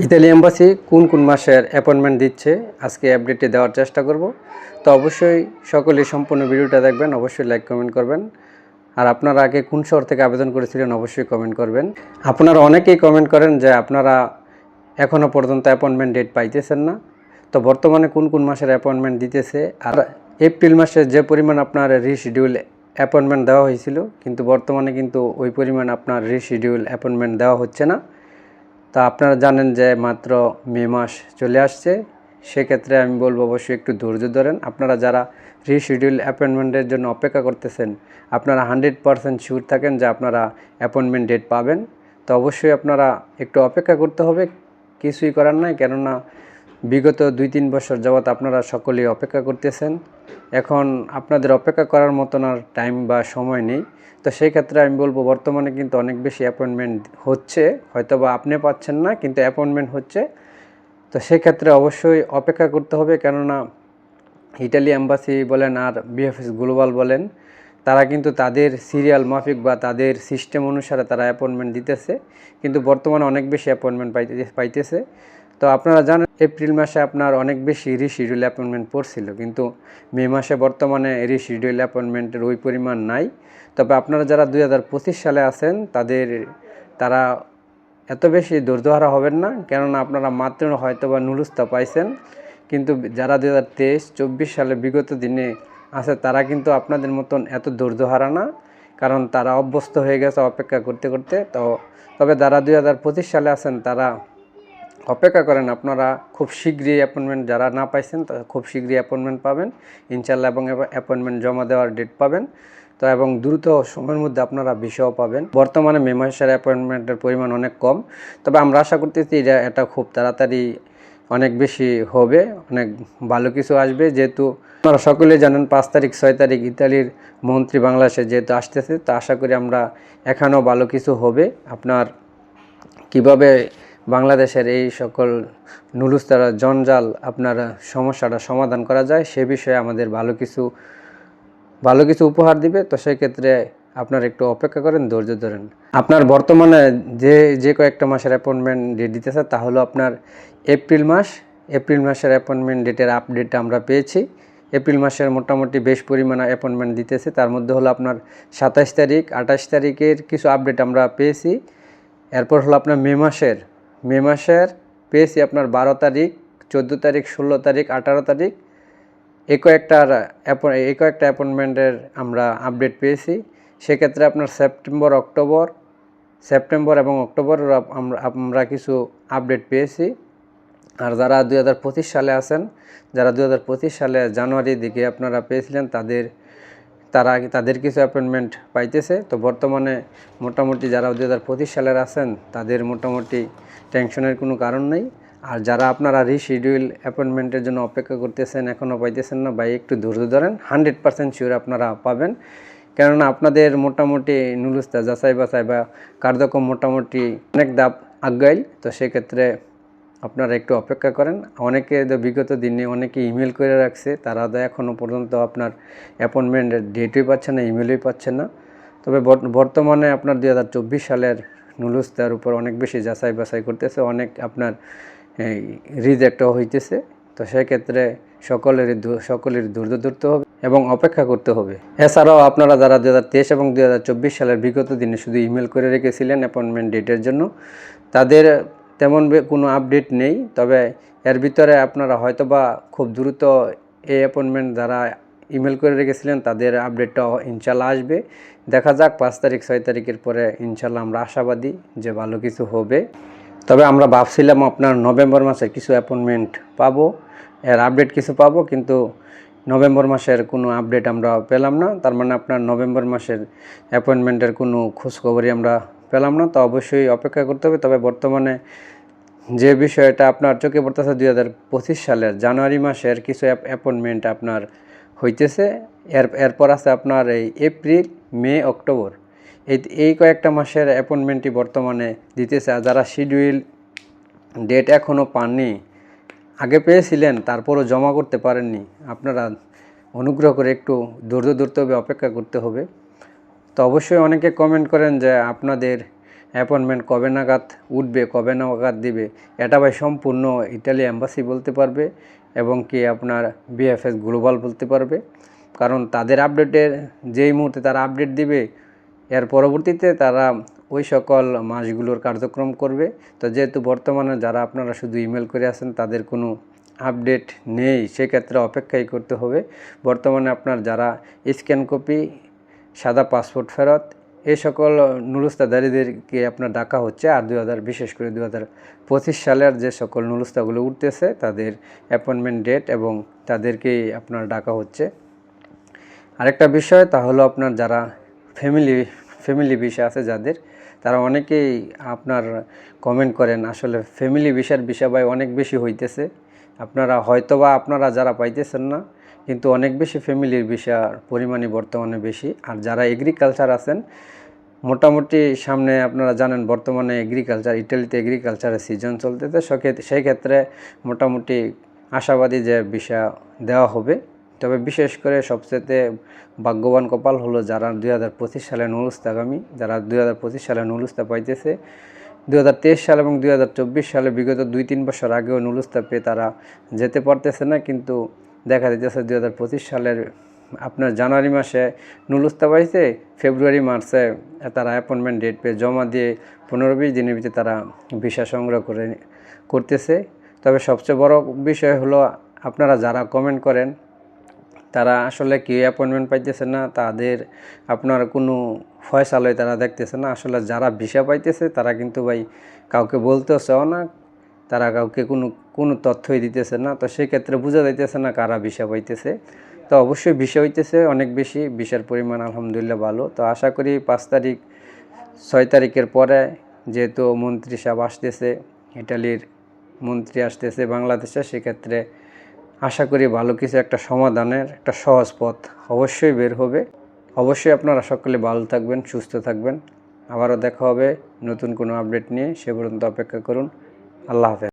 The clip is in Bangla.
ইতালি এম্বাসি কোন কোন মাসের অ্যাপয়েন্টমেন্ট দিচ্ছে, আজকে আপডেটটি দেওয়ার চেষ্টা করব। তো অবশ্যই সকলে সম্পূর্ণ ভিডিওটা দেখবেন, অবশ্যই লাইক কমেন্ট করবেন। আর আপনারা আগে কোন শহর থেকে আবেদন করেছিলেন, অবশ্যই কমেন্ট করবেন। আপনারা অনেকেই কমেন্ট করেন যে আপনারা এখনও পর্যন্ত অ্যাপয়েন্টমেন্ট ডেট পাইতেছেন না। তো বর্তমানে কোন কোন মাসের অ্যাপয়েন্টমেন্ট দিতেছে, আর এপ্রিল মাসে যে পরিমাণ আপনার রিশিডিউল অ্যাপয়েন্টমেন্ট দেওয়া হয়েছিল, কিন্তু বর্তমানে কিন্তু ওই পরিমাণ আপনার রিশিডিউল অ্যাপয়েন্টমেন্ট দেওয়া হচ্ছে না। তা আপনারা জানেন যে মাত্র মে মাস চলে আসছে। সেক্ষেত্রে আমি বলব অবশ্যই একটু ধৈর্য ধরেন। আপনারা যারা রিশিডিউল অ্যাপয়েন্টমেন্টের জন্য অপেক্ষা করতেছেন, আপনারা হান্ড্রেড পারসেন্ট শিওর থাকেন যে আপনারা অ্যাপয়েন্টমেন্ট ডেট পাবেন। তো অবশ্যই আপনারা একটু অপেক্ষা করতে হবে, কিছুই করার নাই। কেননা বিগত দুই তিন বছর যাবৎ আপনারা সকলেই অপেক্ষা করতেছেন। এখন আপনাদের অপেক্ষা করার মতন আর টাইম বা সময় নেই। তো সেই ক্ষেত্রে আমি বলব, বর্তমানে কিন্তু অনেক বেশি অ্যাপয়েন্টমেন্ট হচ্ছে। হয়তো বা আপনি পাচ্ছেন না, কিন্তু অ্যাপয়েন্টমেন্ট হচ্ছে। তো সেই ক্ষেত্রে অবশ্যই অপেক্ষা করতে হবে, কেননা ইটালি অ্যাম্বাসি বলেন আর বিএফএস গ্লোবাল বলেন, তারা কিন্তু তাদের সিরিয়াল মাফিক বা তাদের সিস্টেম অনুসারে তারা অ্যাপয়েন্টমেন্ট দিতেছে। কিন্তু বর্তমানে অনেক বেশি অ্যাপয়েন্টমেন্ট পাইতে, পাইতেছে। তো আপনারা জানেন, এপ্রিল মাসে আপনার অনেক বেশি রিশিডিউল অ্যাপয়েন্টমেন্ট পড়ছিল, কিন্তু মে মাসে বর্তমানে রিশিডিউল অ্যাপয়েন্টমেন্টের ওই পরিমাণ নাই। তবে আপনারা যারা দুই হাজার পঁচিশ সালে আছেন, তাদের, তারা এত বেশি ধৈর্যহারা হবেন না, কেননা আপনারা মাত্র হয়তো বা নুরুস্তা পাইছেন। কিন্তু যারা দু হাজার তেইশ, চব্বিশ সালে বিগত দিনে আছে, তারা কিন্তু আপনাদের মতন এত ধৈর্যহারা না, কারণ তারা অভ্যস্ত হয়ে গেছে অপেক্ষা করতে করতে। তো, তবে যারা দুই হাজার পঁচিশ সালে আছেন, তারা অপেক্ষা করেন, আপনারা খুব শীঘ্রই অ্যাপয়েন্টমেন্ট যারা না পাইছেন তারা খুব শীঘ্রই অ্যাপয়েন্টমেন্ট পাবেন। ইনশাল্লাহ এবং অ্যাপয়েন্টমেন্ট জমা দেওয়ার ডেট পাবেন। তো এবং দ্রুত সময়ের মধ্যে আপনারা বিষয়ও পাবেন। বর্তমানে মে মাসের অ্যাপয়েন্টমেন্টের পরিমাণ অনেক কম। তবে আমরা আশা করতেছি এটা এটা খুব তাড়াতাড়ি অনেক বেশি হবে, অনেক ভালো কিছু আসবে। যেহেতু আপনারা সকলেই জানেন, পাঁচ তারিখ, ছয় তারিখ ইতালির মন্ত্রী বাংলাদেশে যেহেতু আসতেছে, তো আশা করি আমরা এখানেও ভালো কিছু হবে। আপনার কীভাবে বাংলাদেশের এই সকল নুলুস্তারা জঞ্জাল আপনার সমস্যাটা সমাধান করা যায়, সে বিষয়ে আমাদের ভালো কিছু ভালো কিছু উপহার দিবে। তো সেক্ষেত্রে আপনার একটু অপেক্ষা করেন, ধৈর্য ধরেন। আপনার বর্তমানে যে যে কয়েকটা মাসের অ্যাপয়েন্টমেন্ট ডেট দিতেছে, তা হলো আপনার এপ্রিল মাস। এপ্রিল মাসের অ্যাপয়েন্টমেন্ট ডেটের আপডেট আমরা পেয়েছি। এপ্রিল মাসের মোটামুটি বেশ পরিমাণে অ্যাপয়েন্টমেন্ট দিতেছে। তার মধ্যে হলো আপনার সাতাশ তারিখ, আঠাশ তারিখের কিছু আপডেট আমরা পেয়েছি। এরপর হলো আপনার মে মাসের মে মাসের পেয়েছি আপনার বারো তারিখ, চোদ্দ তারিখ, ষোলো তারিখ, আঠারো তারিখ। এই কয়েকটার এই কয়েকটা অ্যাপয়েন্টমেন্টের আমরা আপডেট পেয়েছি। সেক্ষেত্রে আপনার সেপ্টেম্বর, অক্টোবর, সেপ্টেম্বর এবং অক্টোবরের আমরা আমরা কিছু আপডেট পেয়েছি। আর যারা দুই হাজার পঁচিশ সালে আছেন, যারা দুই হাজার পঁচিশ সালে জানুয়ারির দিকে আপনারা পেয়েছিলেন, তাদের তারা তাদের কিছু অ্যাপয়েন্টমেন্ট পাইতেছে। তো বর্তমানে মোটামুটি যারা দু হাজার পঁচিশ সালের আছেন, তাদের মোটামুটি টেনশনের কোনো কারণ নেই। আর যারা আপনারা রিশিডিউল অ্যাপয়েন্টমেন্টের জন্য অপেক্ষা করতেছেন এখনও পাইতেছেন না বা একটু ধৈর্য ধরেন। হান্ড্রেড পার্সেন্ট শিওর আপনারা পাবেন। কেননা আপনাদের মোটামুটি নুলুস্তা যাচাই বাছাই বা কার্যক্রম মোটামুটি অনেক দাপ আগাইল। তো সেক্ষেত্রে আপনারা একটু অপেক্ষা করেন। অনেকে বিগত দিনে অনেকে ইমেল করে রাখছে, তারা তো এখনও পর্যন্ত আপনার অ্যাপয়েন্টমেন্টের ডেটই পাচ্ছে না ইমেলই পাচ্ছে না। তবে বর- বর্তমানে আপনার দুই হাজার চব্বিশ সালের নুলুস্তার উপর অনেক বেশি যাচাই বাছাই করতেছে, অনেক আপনার রিজেক্টও হইতেছে। তো সেক্ষেত্রে সকলেরই ধৈ- সকলের ধৈর্য ধরতে হবে এবং অপেক্ষা করতে হবে। এছাড়াও আপনারা যারা দু হাজার তেইশ এবং দু হাজার চব্বিশ সালের বিগত দিনে শুধু ইমেল করে রেখেছিলেন অ্যাপয়েন্টমেন্ট ডেটের জন্য, তাদের তেমন কোনো আপডেট নেই। তবে এর ভিতরে আপনারা হয়তোবা খুব দ্রুত এই অ্যাপয়েন্টমেন্ট যারা ইমেল করে রেখেছিলেন, তাদের আপডেটটা ইনশাল্লাহ আসবে। দেখা যাক, পাঁচ তারিখ, ছয় তারিখের পরে ইনশাল্লাহ আমরা আশাবাদী যে ভালো কিছু হবে। তবে আমরা ভাবছিলাম আপনার নভেম্বর মাসে কিছু অ্যাপয়েন্টমেন্ট পাবো, এর আপডেট কিছু পাবো, কিন্তু নভেম্বর মাসের কোনো আপডেট আমরা পেলাম না। তার মানে আপনার নভেম্বর মাসের অ্যাপয়েন্টমেন্টের কোনো খোঁজখবরই আমরা পেলাম না, তো অবশ্যই অপেক্ষা করতে হবে। তবে বর্তমানে যে বিষয়টা আপনার চোখে পড়তেছে দুই হাজার পঁচিশ সালের জানুয়ারি মাসের কিছু অ্যাপয়েন্টমেন্ট আপনার হইতেছে। এর এরপর আছে আপনার এই এপ্রিল, মে, অক্টোবর। এই এই কয়েকটা মাসের অ্যাপয়েন্টমেন্টই বর্তমানে দিতেছে। আর যারা শিডিউল ডেট এখনও পাননি, আগে পেয়েছিলেন, তারপরও জমা করতে পারেননি। আপনারা অনুগ্রহ করে একটু ধরতে হবে, অপেক্ষা করতে হবে। তো অবশ্যই অনেকে কমেন্ট করেন যে আপনাদের অ্যাপয়েন্টমেন্ট কবে নাগাদ উঠবে, কবে নাগাদ দিবে। এটা ভাই সম্পূর্ণ ইটালি অ্যাম্বাসি বলতে পারবে এবং কি আপনার বিএফএস গ্লোবাল বলতে পারবে। কারণ তাদের আপডেটের যেই মুহূর্তে তারা আপডেট দিবে, এর পরবর্তীতে তারা ওই সকল মাসগুলোর কার্যক্রম করবে। তো যেহেতু বর্তমানে যারা আপনারা শুধু ইমেল করে আছেন, তাদের কোনো আপডেট নেই, সেক্ষেত্রে অপেক্ষাই করতে হবে। বর্তমানে আপনার যারা স্ক্যান কপি সাদা পাসপোর্ট ফেরত। এই সকল নুলুস্তাদারিদেরকে আপনার ডাকা হচ্ছে। আর দু হাজার বিশেষ করে দু হাজার পঁচিশ সালের যে সকল নুলুস্তাগুলো উঠতেছে, তাদের অ্যাপয়েন্টমেন্ট ডেট এবং তাদেরকেই আপনার ডাকা হচ্ছে। আরেকটা বিষয়, তা হলো আপনার যারা ফ্যামিলি ফ্যামিলি বিষয় আছে যাদের, তারা অনেকেই আপনার কমেন্ট করেন, আসলে ফ্যামিলি বিষয়ের বিষয় অনেক বেশি হইতেছে। আপনারা হয়তোবা আপনারা যারা পাইতেছেন না কিন্তু অনেক বেশি ফ্যামিলির বিষয় পরিমাণই বর্তমানে বেশি। আর যারা এগ্রিকালচার আছেন, মোটামুটি সামনে আপনারা জানেন বর্তমানে এগ্রিকালচার ইটালিতে এগ্রিকালচারের সিজন চলতেছে। সেই ক্ষেত্রে মোটামুটি আশাবাদী যে বিষয় দেওয়া হবে। তবে বিশেষ করে সবচেয়ে ভাগ্যবান কপাল হলো যারা দুই হাজার পঁচিশ সালে নুরুস্তাগামী যারা দুই হাজার পঁচিশ সালে নুরুস্তা পাইতেছে। দু হাজার তেইশ সাল এবং দুই হাজার চব্বিশ সালে বিগত দুই তিন বছর আগেও নুরুস্তা পেয়ে তারা যেতে পারতেছে না। কিন্তু দেখা দিতেছে দু হাজার পঁচিশ সালের আপনার জানুয়ারি মাসে নুলুস্তা পাইছে ফেব্রুয়ারি মার্চে তারা অ্যাপয়েন্টমেন্ট ডেট পেয়ে জমা দিয়ে পনেরো বিশ দিনের ভিতরে তারা ভিসা সংগ্রহ করে করতেছে। তবে সবচেয়ে বড় বিষয় হলো, আপনারা যারা কমেন্ট করেন, তারা আসলে কি অ্যাপয়েন্টমেন্ট পাইতেছে না, তাদের আপনার কোনো ফয়সালয় তারা দেখতেছে না। আসলে যারা ভিসা পাইতেছে, তারা কিন্তু ভাই কাউকে বলতেও চাও না তারা কাউকে কোনো কোনো তথ্যই দিতেছে না। তো সেক্ষেত্রে বোঝা যাইতেছে না কারা ভিসা পাইতেছে তো অবশ্যই ভিসা হইতেছে, অনেক বেশি। ভিসার পরিমাণ আলহামদুলিল্লাহ ভালো। তো আশা করি পাঁচ তারিখ, ছয় তারিখের পরে যেহেতু মন্ত্রী সাহেব আসতেছে, ইটালির মন্ত্রী আসতেছে বাংলাদেশে, সেক্ষেত্রে আশা করি ভালো কিছু একটা সমাধানের একটা সহজ পথ অবশ্যই বের হবে। অবশ্যই আপনারা সকলে ভালো থাকবেন, সুস্থ থাকবেন। আবারও দেখা হবে নতুন কোনো আপডেট নিয়ে। সে পর্যন্ত অপেক্ষা করুন। আল্লাহ হাফেজ।